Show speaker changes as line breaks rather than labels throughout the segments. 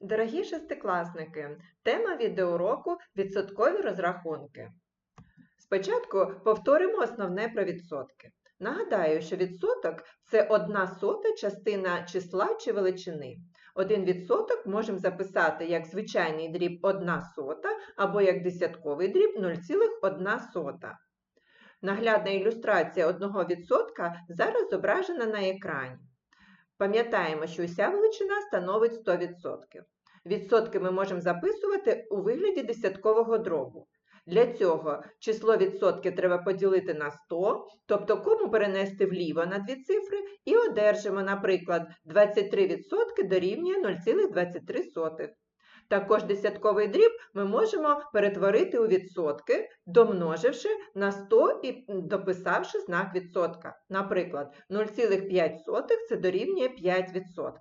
Дорогі шестикласники, тема відеоуроку відсоткові розрахунки. Спочатку повторимо основне про відсотки. Нагадаю, що відсоток це одна сота частина числа чи величини. Один відсоток можемо записати як звичайний дріб 1 сота або як десятковий дріб 0,1 сота. Наглядна ілюстрація одного відсотка зараз зображена на екрані. Пам'ятаємо, що уся величина становить 100%. Відсотки ми можемо записувати у вигляді десяткового дробу. Для цього число відсотки треба поділити на 100, тобто кому перенести вліво на дві цифри, і одержимо, наприклад, 23% дорівнює 0,23. Також десятковий дріб ми можемо перетворити у відсотки, домноживши на 100 і дописавши знак відсотка. Наприклад, 0,5 це дорівнює 5%.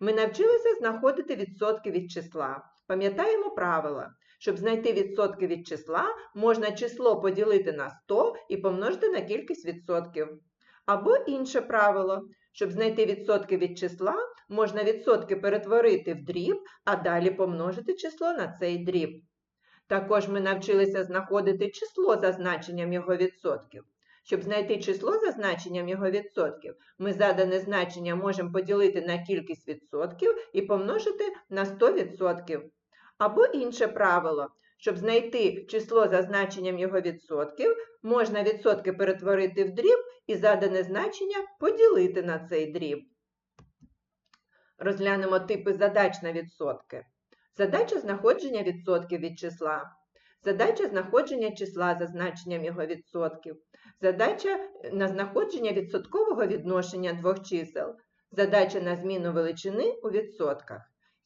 Ми навчилися знаходити відсотки від числа. Пам'ятаємо правила. Щоб знайти відсотки від числа, можна число поділити на 100 і помножити на кількість відсотків. Або інше правило. Щоб знайти відсотки від числа, можна відсотки перетворити в дріб, а далі помножити число на цей дріб. Також ми навчилися знаходити число за значенням його відсотків. Щоб знайти число за значенням його відсотків, ми задане значення можемо поділити на кількість відсотків і помножити на 100%. Або інше правило. Щоб знайти число за значенням його відсотків, можна відсотки перетворити в дріб і задане значення поділити на цей дріб. Розглянемо типи задач на відсотки. Задача знаходження відсотків від числа. Задача знаходження числа за значенням його відсотків. Задача на знаходження відсоткового відношення двох чисел. Задача на зміну величини у відсотках.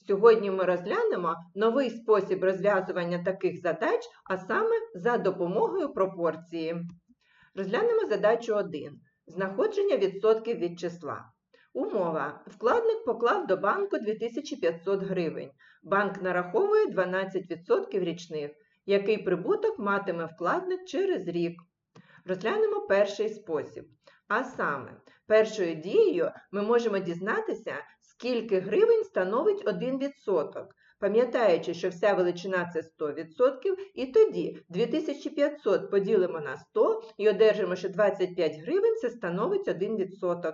Сьогодні ми розглянемо новий спосіб розв'язування таких задач, а саме за допомогою пропорції. Розглянемо задачу 1. Знаходження відсотків від числа. Умова. Вкладник поклав до банку 2500 гривень. Банк нараховує 12% річних. Який прибуток матиме вкладник через рік? Розглянемо перший спосіб. А саме, першою дією ми можемо дізнатися, скільки гривень становить 1%, пам'ятаючи, що вся величина це 100%, і тоді 2500 поділимо на 100 і одержимо, що 25 гривень це становить 1%.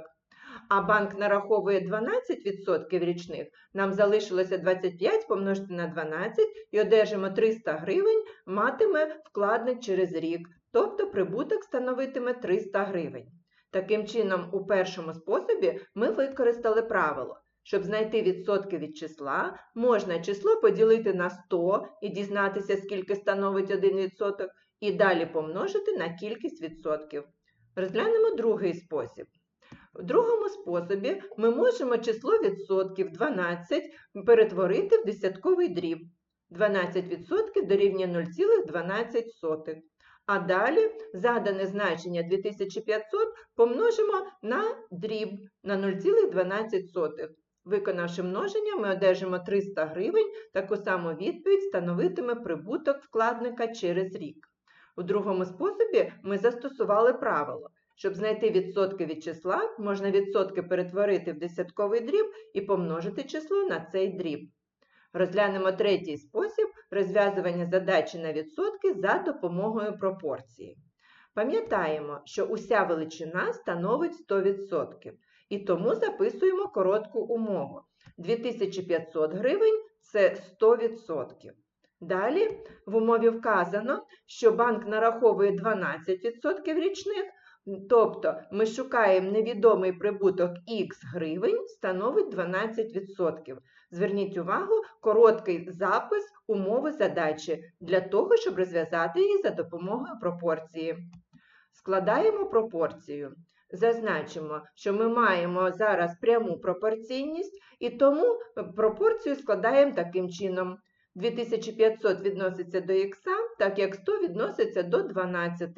А банк нараховує 12% річних, нам залишилося 25 помножити на 12 і одержимо 300 гривень, матиме вкладник через рік, тобто прибуток становитиме 300 гривень. Таким чином, у першому способі ми використали правило. Щоб знайти відсотки від числа, можна число поділити на 100 і дізнатися, скільки становить 1%, і далі помножити на кількість відсотків. Розглянемо другий спосіб. В другому способі ми можемо число відсотків 12 перетворити в десятковий дріб. 12% дорівнює 0,12. А далі задане значення 2500 помножимо на дріб на 0,12. Виконавши множення, ми одержимо 300 гривень, таку саму відповідь становитиме прибуток вкладника через рік. У другому способі ми застосували правило. Щоб знайти відсотки від числа, можна відсотки перетворити в десятковий дріб і помножити число на цей дріб. Розглянемо третій спосіб розв'язування задачі на відсотки за допомогою пропорції. Пам'ятаємо, що уся величина становить 100%, і тому записуємо коротку умову. 2500 гривень це 100%. Далі в умові вказано, що банк нараховує 12% річних, тобто ми шукаємо невідомий прибуток х гривень, становить 12%. Зверніть увагу, короткий запис умови задачі для того, щоб розв'язати її за допомогою пропорції. Складаємо пропорцію. Зазначимо, що ми маємо зараз пряму пропорційність, і тому пропорцію складаємо таким чином. 2500 відноситься до х, так як 100 відноситься до 12.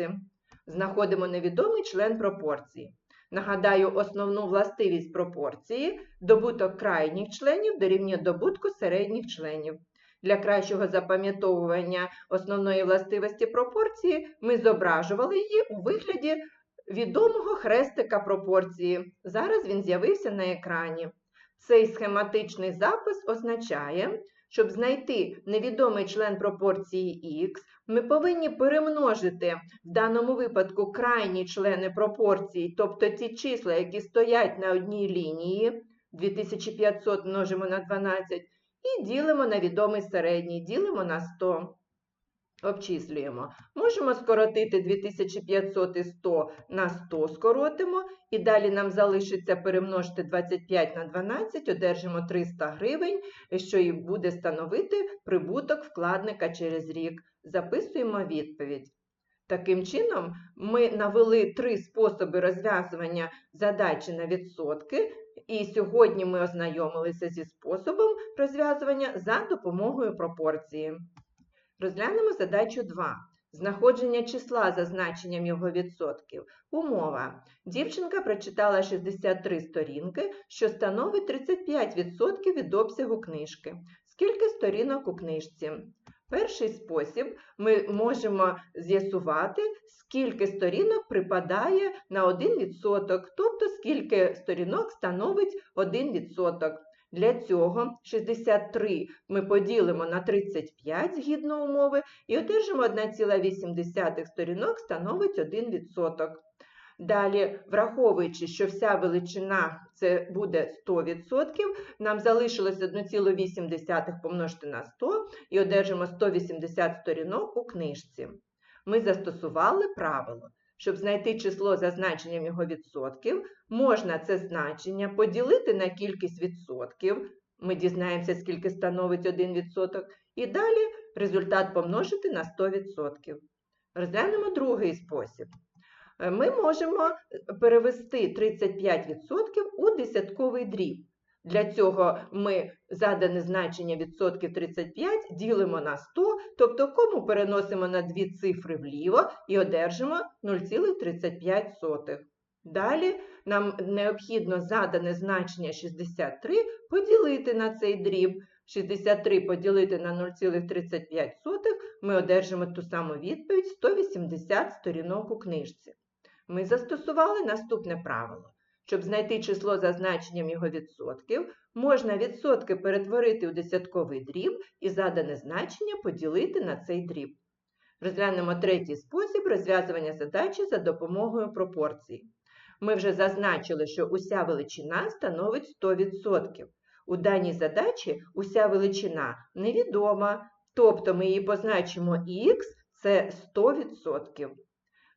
Знаходимо невідомий член пропорції. Нагадаю, основну властивість пропорції добуток крайніх членів дорівнює добутку середніх членів. Для кращого запам'ятовування основної властивості пропорції ми зображували її у вигляді відомого хрестика пропорції. Зараз він з'явився на екрані. Цей схематичний запис означає, щоб знайти невідомий член пропорції х, ми повинні перемножити в даному випадку крайні члени пропорції, тобто ті числа, які стоять на одній лінії, 2500 множимо на 12, і ділимо на відомий середній, ділимо на 100. Обчислюємо. Можемо скоротити 2500 і 100 на 100 скоротимо, і далі нам залишиться перемножити 25 на 12, одержимо 300 гривень, що і буде становити прибуток вкладника через рік. Записуємо відповідь. Таким чином, ми навели три способи розв'язування задачі на відсотки, і сьогодні ми ознайомилися зі способом розв'язування за допомогою пропорції. Розглянемо задачу 2. Знаходження числа за значенням його відсотків. Умова. Дівчинка прочитала 63 сторінки, що становить 35% від обсягу книжки. Скільки сторінок у книжці? Перший спосіб ми можемо з'ясувати, скільки сторінок припадає на 1%, тобто скільки сторінок становить 1%. Для цього 63 ми поділимо на 35 згідно умови і одержимо 1,8 сторінок становить 1%. Далі, враховуючи, що вся величина це буде 100%, нам залишилось 1,8 помножити на 100 і одержимо 180 сторінок у книжці. Ми застосували правило. Щоб знайти число за значенням його відсотків, можна це значення поділити на кількість відсотків. Ми дізнаємося, скільки становить 1%, і далі результат помножити на 100%. Розглянемо другий спосіб. Ми можемо перевести 35% у десятковий дріб. Для цього ми задане значення відсотків 35 ділимо на 100, тобто кому переносимо на дві цифри вліво і одержимо 0,35. Далі нам необхідно задане значення 63 поділити на цей дріб. 63 поділити на 0,35 ми одержимо ту саму відповідь 180 сторінок у книжці. Ми застосували наступне правило. Щоб знайти число за значенням його відсотків, можна відсотки перетворити у десятковий дріб і задане значення поділити на цей дріб. Розглянемо третій спосіб розв'язування задачі за допомогою пропорцій. Ми вже зазначили, що уся величина становить 100%. У даній задачі уся величина невідома, тобто ми її позначимо х це 100%.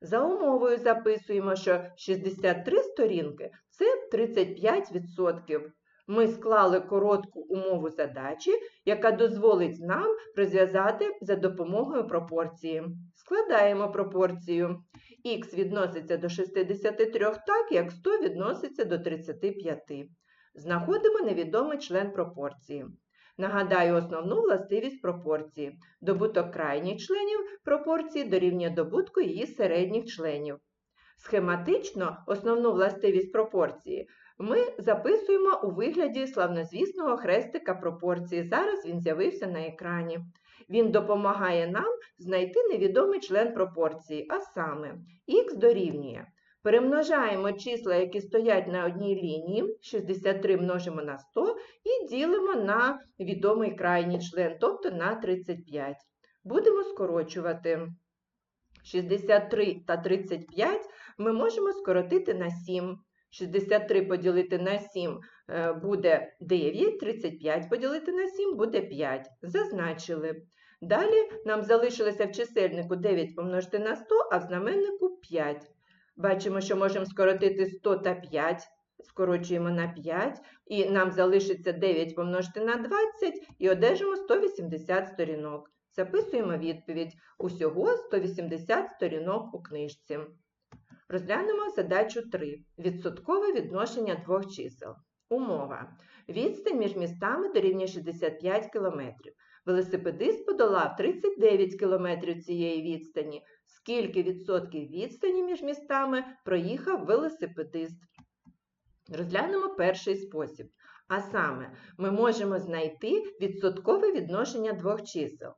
За умовою записуємо, що 63 сторінки це 35%. Ми склали коротку умову задачі, яка дозволить нам розв'язати за допомогою пропорції. Складаємо пропорцію. Х відноситься до 63 так, як 100 відноситься до 35. Знаходимо невідомий член пропорції. Нагадаю основну властивість пропорції. Добуток крайніх членів пропорції дорівнює добутку її середніх членів. Схематично основну властивість пропорції ми записуємо у вигляді славнозвісного хрестика пропорції. Зараз він з'явився на екрані. Він допомагає нам знайти невідомий член пропорції, а саме х дорівнює Перемножаємо числа, які стоять на одній лінії, 63 множимо на 100 і ділимо на відомий крайній член, тобто на 35. Будемо скорочувати 63 та 35 ми можемо скоротити на 7. 63 поділити на 7 е, буде 9, 35 поділити на 7 буде 5. Зазначили. Далі нам залишилося в чисельнику 9 помножити на 100, а в знаменнику 5. Бачимо, що можемо скоротити 100 та 5, скорочуємо на 5, і нам залишиться 9 помножити на 20 і одержимо 180 сторінок. Записуємо відповідь. Усього 180 сторінок у книжці. Розглянемо задачу 3. Відсоткове відношення двох чисел. Умова. Відстань між містами дорівнює 65 км. Велосипедист подолав 39 км цієї відстані скільки відсотків відстані між містами проїхав велосипедист. Розглянемо перший спосіб. А саме, ми можемо знайти відсоткове відношення двох чисел.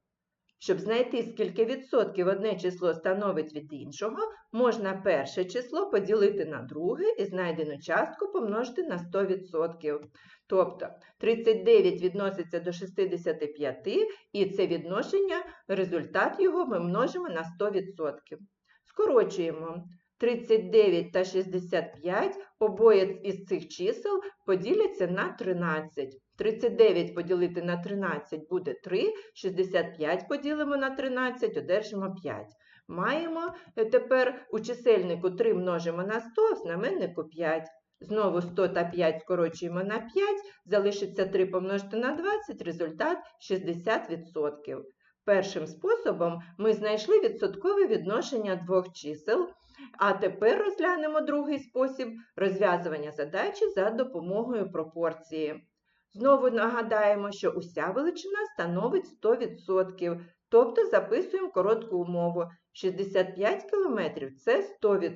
Щоб знайти, скільки відсотків одне число становить від іншого, можна перше число поділити на друге і знайдену частку помножити на 100%. Тобто 39 відноситься до 65, і це відношення, результат його ми множимо на 100%. Скорочуємо. 39 та 65 обоє із цих чисел поділяться на 13. 39 поділити на 13 буде 3, 65 поділимо на 13, одержимо 5. Маємо е, тепер у чисельнику 3 множимо на 100, в знаменнику 5. Знову 100 та 5 скорочуємо на 5, залишиться 3 помножити на 20, результат 60%. Першим способом ми знайшли відсоткове відношення двох чисел, а тепер розглянемо другий спосіб розв'язування задачі за допомогою пропорції. Знову нагадаємо, що уся величина становить 100%, тобто записуємо коротку умову. 65 км – це 100%.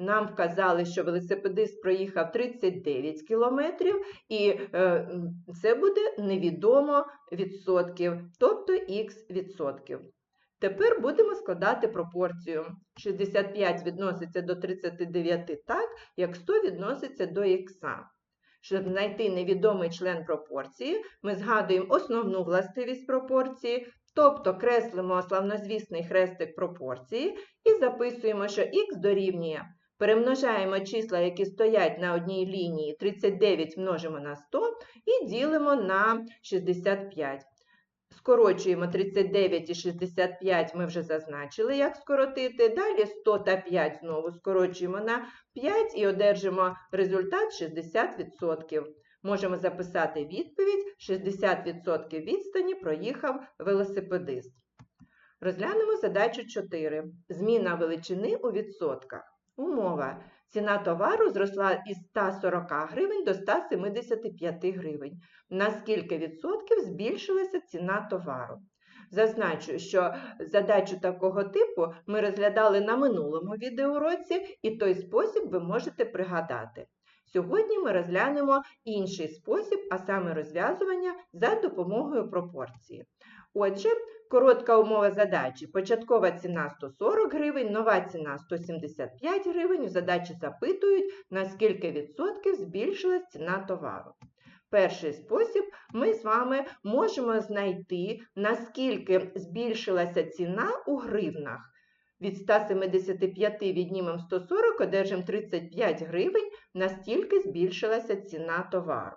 Нам вказали, що велосипедист проїхав 39 кілометрів, і е, це буде невідомо відсотків, тобто х відсотків. Тепер будемо складати пропорцію. 65 відноситься до 39 так, як 100 відноситься до х. Щоб знайти невідомий член пропорції, ми згадуємо основну властивість пропорції, тобто креслимо славнозвісний хрестик пропорції і записуємо, що х дорівнює. Перемножаємо числа, які стоять на одній лінії, 39 множимо на 100 і ділимо на 65. Скорочуємо 39 і 65, ми вже зазначили, як скоротити. Далі 100 та 5 знову скорочуємо на 5 і одержимо результат 60%. Можемо записати відповідь: 60% відстані проїхав велосипедист. Розглянемо задачу 4. Зміна величини у відсотках. Умова. Ціна товару зросла із 140 гривень до 175 гривень. На скільки відсотків збільшилася ціна товару? Зазначу, що задачу такого типу ми розглядали на минулому відеоуроці, і той спосіб ви можете пригадати. Сьогодні ми розглянемо інший спосіб, а саме розв'язування за допомогою пропорції. Отже, коротка умова задачі. Початкова ціна 140 гривень, нова ціна 175 гривень. У задачі запитують, на скільки відсотків збільшилась ціна товару. Перший спосіб ми з вами можемо знайти, наскільки збільшилася ціна у гривнах. Від 175 віднімемо 140, одержимо 35 гривень, настільки збільшилася ціна товару.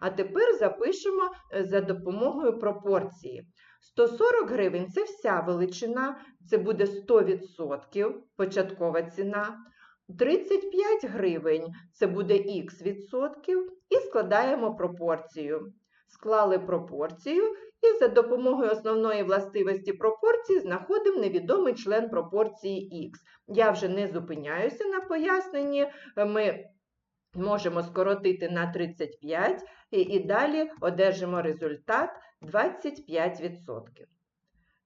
А тепер запишемо е, за допомогою пропорції. 140 гривень це вся величина, це буде 100% початкова ціна. 35 гривень це буде х відсотків, і складаємо пропорцію. Склали пропорцію і за допомогою основної властивості пропорції знаходимо невідомий член пропорції х. Я вже не зупиняюся на поясненні, ми можемо скоротити на 35 і, і далі одержимо результат 25%.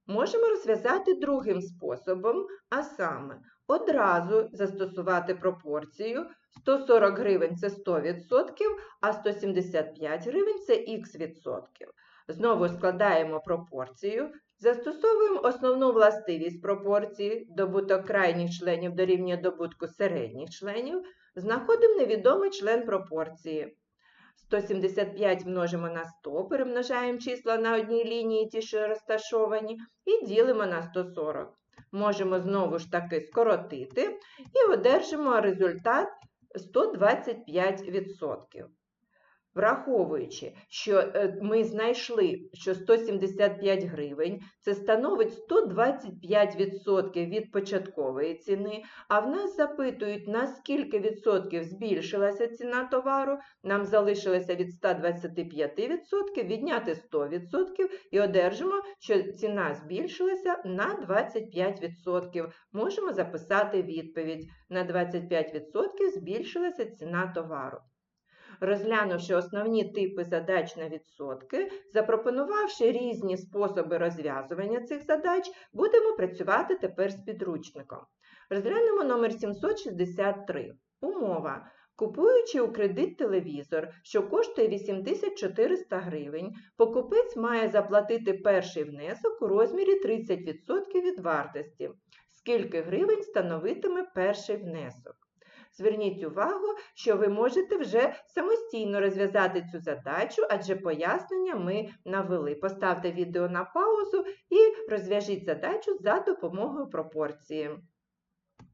Можемо розв'язати другим способом, а саме одразу застосувати пропорцію 140 гривень це 100%, а 175 гривень це х відсотків. Знову складаємо пропорцію, застосовуємо основну властивість пропорції, добуток крайніх членів дорівнює добутку середніх членів, знаходимо невідомий член пропорції. 175 множимо на 100, перемножаємо числа на одній лінії, ті, що розташовані, і ділимо на 140. Можемо знову ж таки скоротити і одержимо результат 125%. Враховуючи, що е, ми знайшли, що 175 гривень це становить 125% від початкової ціни, а в нас запитують, на скільки відсотків збільшилася ціна товару, нам залишилося від 125% відняти 100% і одержимо, що ціна збільшилася на 25%. Можемо записати відповідь: на 25% збільшилася ціна товару розглянувши основні типи задач на відсотки, запропонувавши різні способи розв'язування цих задач, будемо працювати тепер з підручником. Розглянемо номер 763. Умова. Купуючи у кредит телевізор, що коштує 8400 гривень, покупець має заплатити перший внесок у розмірі 30% від вартості. Скільки гривень становитиме перший внесок? Зверніть увагу, що ви можете вже самостійно розв'язати цю задачу, адже пояснення ми навели. Поставте відео на паузу і розв'яжіть задачу за допомогою пропорції.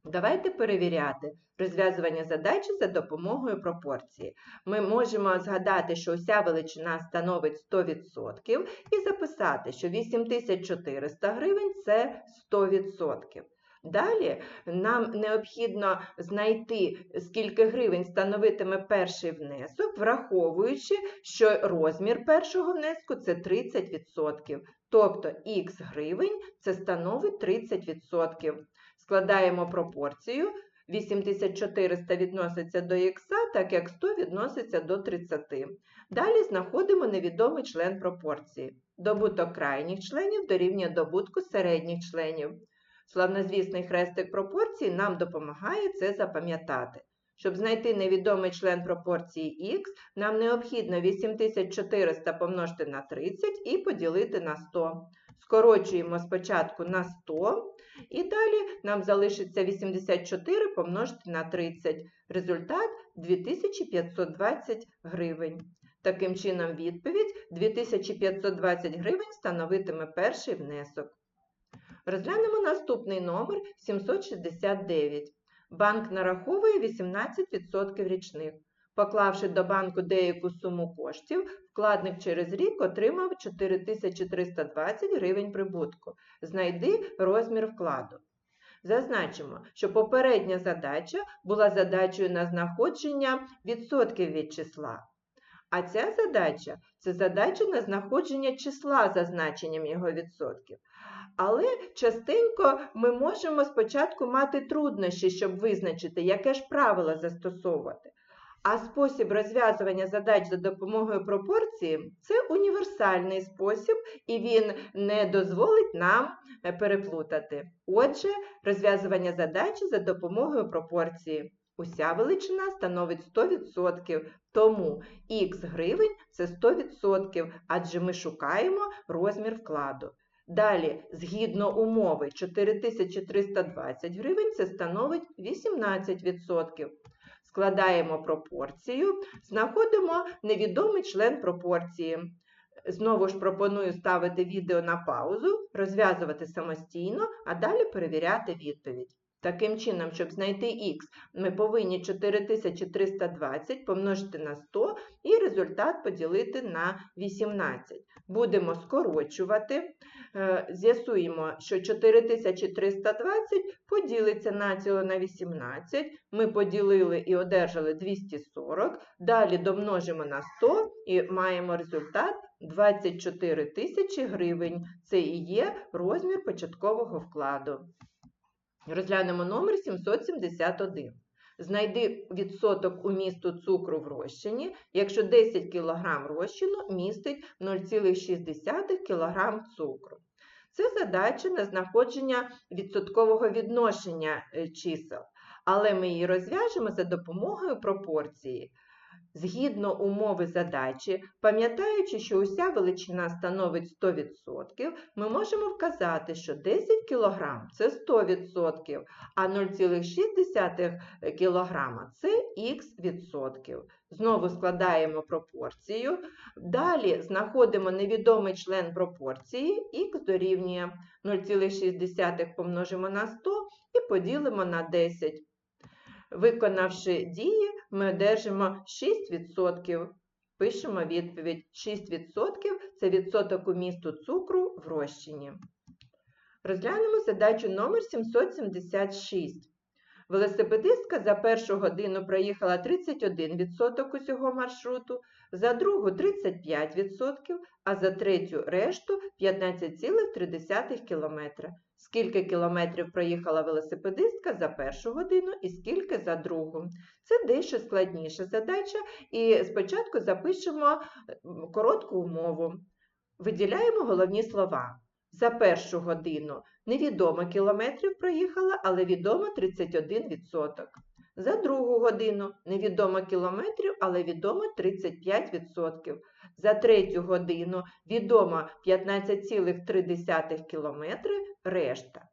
Давайте перевіряти розв'язування задачі за допомогою пропорції. Ми можемо згадати, що уся величина становить 100% і записати, що 8400 гривень це 100%. Далі нам необхідно знайти, скільки гривень становитиме перший внесок, враховуючи, що розмір першого внеску це 30%. Тобто х гривень це становить 30%. Складаємо пропорцію. 8400 відноситься до х, так як 100 відноситься до 30. Далі знаходимо невідомий член пропорції. Добуток крайніх членів дорівнює добутку середніх членів. Славнозвісний хрестик пропорції нам допомагає це запам'ятати. Щоб знайти невідомий член пропорції х, нам необхідно 8400 помножити на 30 і поділити на 100. Скорочуємо спочатку на 100, і далі нам залишиться 84 помножити на 30. Результат 2520 гривень. Таким чином, відповідь 2520 гривень становитиме перший внесок. Розглянемо наступний номер 769. Банк нараховує 18% річних. Поклавши до банку деяку суму коштів, вкладник через рік отримав 4320 гривень прибутку. Знайди розмір вкладу. Зазначимо, що попередня задача була задачею на знаходження відсотків від числа. А ця задача це задача на знаходження числа за значенням його відсотків. Але частенько ми можемо спочатку мати труднощі, щоб визначити, яке ж правило застосовувати. А спосіб розв'язування задач за допомогою пропорції це універсальний спосіб, і він не дозволить нам переплутати. Отже, розв'язування задачі за допомогою пропорції. Уся величина становить 100%, тому х гривень це 100%, адже ми шукаємо розмір вкладу. Далі, згідно умови, 4320 гривень це становить 18%. Складаємо пропорцію, знаходимо невідомий член пропорції. Знову ж пропоную ставити відео на паузу, розв'язувати самостійно, а далі перевіряти відповідь. Таким чином, щоб знайти х, ми повинні 4320 помножити на 100 і результат поділити на 18. Будемо скорочувати. Е, з'ясуємо, що 4320 поділиться націло на 18. Ми поділили і одержали 240. Далі домножимо на 100 і маємо результат 24 тисячі гривень. Це і є розмір початкового вкладу. Розглянемо номер 771. Знайди відсоток у місту цукру в розчині, якщо 10 кг розчину містить 0,6 кг цукру. Це задача на знаходження відсоткового відношення е, чисел, але ми її розв'яжемо за допомогою пропорції. Згідно умови задачі, пам'ятаючи, що уся величина становить 100%, ми можемо вказати, що 10 кг це 100%, а 0,6 кг це х відсотків. Знову складаємо пропорцію. Далі знаходимо невідомий член пропорції, х дорівнює 0,6 помножимо на 100 і поділимо на 10. Виконавши дії, ми одержимо 6%. Пишемо відповідь: 6% це відсоток умісту цукру в розчині. Розглянемо задачу номер 776. Велосипедистка за першу годину проїхала 31% усього маршруту, за другу 35%, а за третю решту 15,3 км. Скільки кілометрів проїхала велосипедистка за першу годину і скільки за другу. Це дещо складніша задача, і спочатку запишемо коротку умову. Виділяємо головні слова. За першу годину невідомо кілометрів проїхала, але відомо 31%. За другу годину невідомо кілометрів, але відомо 35%. За третю годину відомо 15,3 кілометри, решта.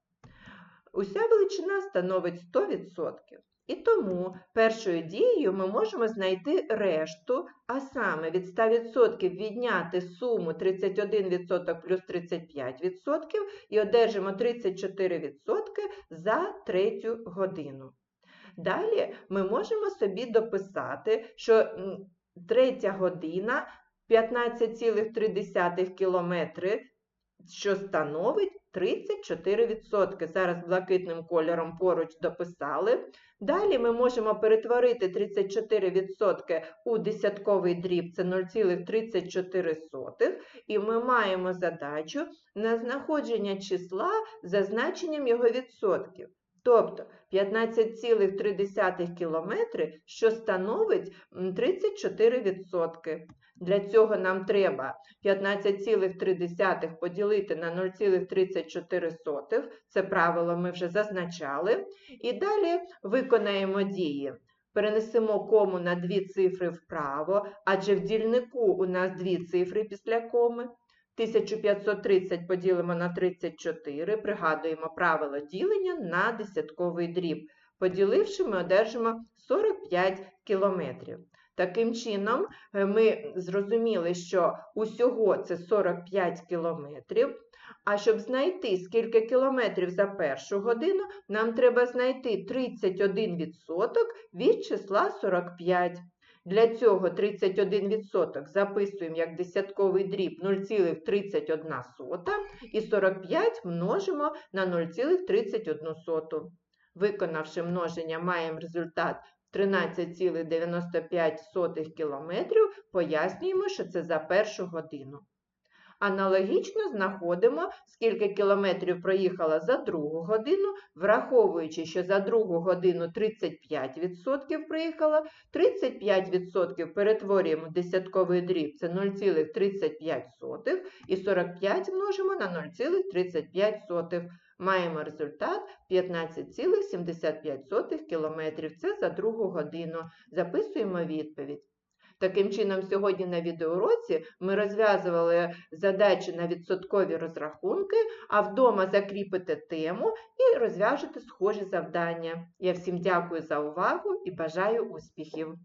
Уся величина становить 100%. І тому першою дією ми можемо знайти решту, а саме від 100% відняти суму 31% плюс 35% і одержимо 34% за третю годину. Далі ми можемо собі дописати, що третя година 15,3 кілометри, що становить 34%. Зараз блакитним кольором поруч дописали. Далі ми можемо перетворити 34% у десятковий дріб, це 0,34, і ми маємо задачу на знаходження числа за значенням його відсотків. Тобто 15,3 кілометри, що становить 34%. Для цього нам треба 15,3 поділити на 0,34, це правило ми вже зазначали. І далі виконаємо дії. Перенесемо кому на дві цифри вправо, адже в дільнику у нас дві цифри після коми. 1530 поділимо на 34, пригадуємо правило ділення на десятковий дріб. Поділивши, ми одержимо 45 кілометрів. Таким чином, е, ми зрозуміли, що усього це 45 кілометрів. А щоб знайти, скільки кілометрів за першу годину, нам треба знайти 31% від числа 45. Для цього 31% записуємо як десятковий дріб 0,31 і 45 множимо на 0,31. Виконавши множення, маємо результат 13,95 км, пояснюємо, що це за першу годину. Аналогічно знаходимо, скільки кілометрів проїхала за другу годину, враховуючи, що за другу годину 35% проїхала, 35% перетворюємо десятковий дріб, це 0,35, і 45 множимо на 0,35. Маємо результат 15,75 км. Це за другу годину. Записуємо відповідь. Таким чином, сьогодні на відеоуроці ми розв'язували задачі на відсоткові розрахунки, а вдома закріпите тему і розв'яжете схожі завдання. Я всім дякую за увагу і бажаю успіхів!